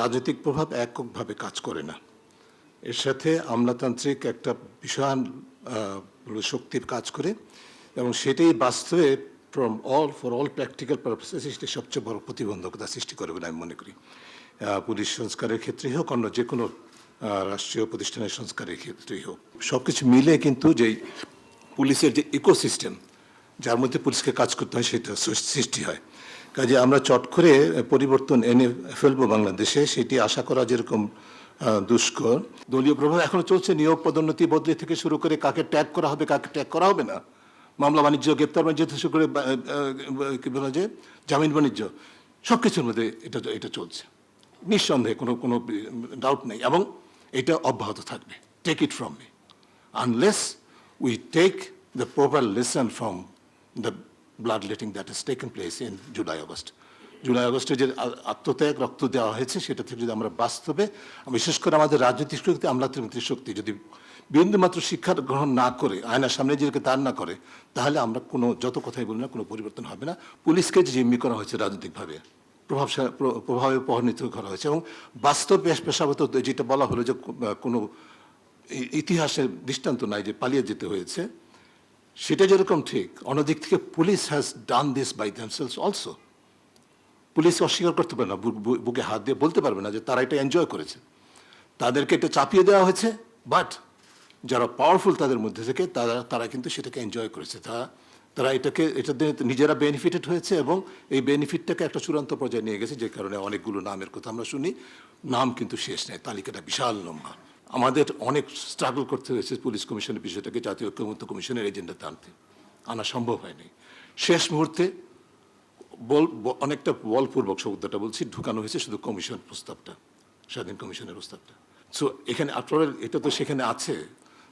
রাজনৈতিক প্রভাব এককভাবে কাজ করে না। এর সাথে আমলাতান্ত্রিক একটা বিশাল শক্তির কাজ করে এবং সেটাই বাস্তবে from all for all practical purposes সেটি সবচেয়ে বড় প্রতিবন্ধকতা সৃষ্টি করে বলে আমি মনে করি। পুলিশ সংস্কারের ক্ষেত্রেই হোক, অন্য যে কোনো রাষ্ট্রীয় প্রতিষ্ঠানের সংস্কারের ক্ষেত্রেই হোক। সব কিছু মিলে কিন্তু যেই পুলিশের যে ইকোসিস্টেম যার মধ্যে পুলিশকে কাজ করতে হয়, সেটা সৃষ্টি হয়। কাজে আমরা চট করে পরিবর্তন এনে ফেলব বাংলাদেশে, সেটি আশা করা যেরকম দুষ্কর। দলীয় প্রভাব এখনও চলছে, নিয়োগ পদোন্নতি বদলি থেকে শুরু করে কাকে ট্যাগ করা হবে, কাকে ট্যাগ করা হবে না। মামলা বাণিজ্য, গ্রেপ্তার বাণিজ্য থেকে শুরু করে কি বলা যায়, জামিন বাণিজ্য সব কিছুর মধ্যে এটা এটা চলছে। নিঃসন্দেহে কোনো কোনো ডাউট নেই এবং এটা অব্যাহত থাকবে। Take it from me unless we take the proper lesson from the bloodletting that has taken place in July, August. জুলাই আগস্টে যে আত্মত্যাগ রক্ত দেওয়া হয়েছে সেটা থেকে যদি আমরা বাস্তবে বিশেষ করে আমাদের রাজনৈতিক শক্তি আমলাতান্ত্রিক শক্তি যদি বিন্দুমাত্র শিক্ষা গ্রহণ না করে আয়নার সামনে নিজেকে দাঁড় না করে তাহলে আমরা কোনো যত কথাই বলি না কোনো পরিবর্তন হবে না পুলিশকে যে জিম্মি করা হয়েছে রাজনৈতিকভাবে প্রভাবশা প্র- প্রভাবে পরিণত করা হয়েছে এবং বাস্তব পেশ পেশাগত যেটা বলা হলো যে কোনো ইতিহাসের দৃষ্টান্ত নাই যে পালিয়ে যেতে হয়েছে সেটা যেরকম ঠিক, অন্যদিক থেকে police has done this by themselves also police অস্বীকার করতে পারে না বুকে হাত দিয়ে বলতে পারবে না যে তারা এটা এনজয় করেছে। তাদেরকে এটা চাপিয়ে দেওয়া হয়েছে বাট যারা পাওয়ারফুল তাদের মধ্যে থেকে তারা তারা কিন্তু সেটাকে এনজয় করেছে। তারা তারা এটাকে, এটা নিজেরা বেনিফিটেড হয়েছে এবং এই বেনিফিটটাকে একটা চূড়ান্ত পর্যায়ে নিয়ে গেছে, যে কারণে অনেকগুলো নামের কথা আমরা শুনি, নাম কিন্তু শেষ নেই, তালিকাটা বিশাল লম্বা। আমাদের অনেক স্ট্রাগল করতে হয়েছে পুলিশ কমিশনের বিষয়টাকে, জাতীয় ঐক্যমত্য কমিশনের এজেন্ডাতে আনতে। আনা সম্ভব হয়নি। শেষ মুহূর্তে বল অনেকটা বলপূর্বক শব্দটা বলছি, ঢুকানো হয়েছে শুধু কমিশন প্রস্তাবটা, স্বাধীন কমিশনের প্রস্তাবটা। সো এখানে আফটার এটা তো সেখানে আছে।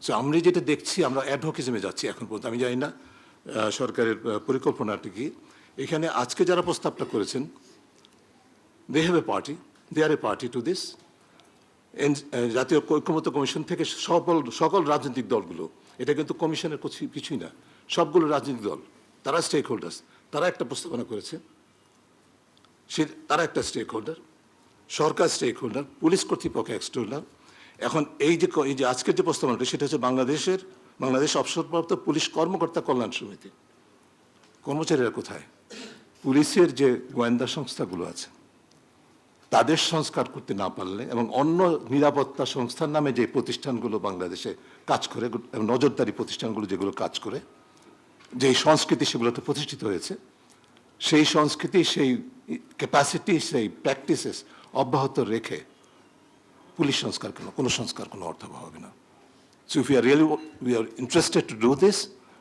সো আমরা যেটা দেখছি, আমরা অ্যাডভোকেজমে যাচ্ছি এখন পর্যন্ত, আমি জানি না সরকারের পরিকল্পনাটি কি। এখানে আজকে যারা প্রস্তাবটা করেছেন they have a party they are a party to this জাতীয় ঐক্যমত্য কমিশন থেকে সকল সকল রাজনৈতিক দলগুলো, এটা কিন্তু কমিশনের কিছু- কিছুই না, সবগুলো রাজনৈতিক দল, তারা স্টেক হোল্ডার্স তারা একটা প্রস্তাবনা করেছে, সে, তারা একটা স্টেক হোল্ডার সরকার স্টেক হোল্ডার পুলিশ কর্তৃপক্ষ এক্সট হোল্ডার এখন এই যে এই যে আজকের যে প্রস্তাবনাটা, সেটা হচ্ছে বাংলাদেশের, বাংলাদেশ অবসরপ্রাপ্ত পুলিশ কর্মকর্তা কল্যাণ সমিতি, কর্মচারীরা কোথায়? পুলিশের যে গোয়েন্দা সংস্থাগুলো আছে তাদের সংস্কার করতে না পারলে এবং অন্য নিরাপত্তা সংস্থার নামে যে প্রতিষ্ঠানগুলো বাংলাদেশে কাজ করে নজরদারি প্রতিষ্ঠানগুলো যেগুলো কাজ করে, যেই সংস্কৃতি সেগুলোতে প্রতিষ্ঠিত হয়েছে, সেই সংস্কৃতি, সেই ক্যাপাসিটি সেই প্র্যাকটিসেস অব্যাহত রেখে পুলিশ সংস্কার কেন, কোনো সংস্কার কোনো অর্থ হবে না। So if you really we are interested to do this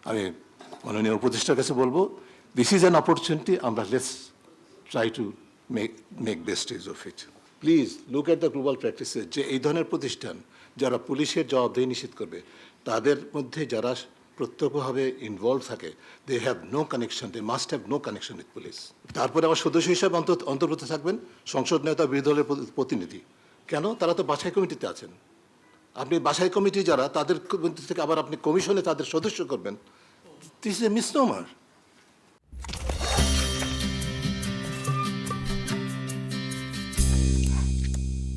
আমি মাননীয় উপদেষ্টার কাছে বলব দিস ইজ অ্যান অপরচুনিটি আমরা let's try to make make best use of it please look at the global practices যে এই ধরনের প্রতিষ্ঠান যারা পুলিশের জবাবদেহি নিশ্চিত করবে তাদের মধ্যে যারা প্রত্যক্ষভাবে ইনভলভ থাকে they have no connection they must have no connection with police তারপরে আবার সদস্য হিসাবে অন্ত- অন্তর্ভুক্ত থাকবেন সংসদ নেতা বিরোধী দলের প্রতি- প্রতিনিধি। কেন? তারা তো বাছাই কমিটিতে আছেন। আপনি বাছাই কমিটি যারা তাদের থেকে আবার আপনি কমিশনে তাদের সদস্য করবেন। This is a misnomer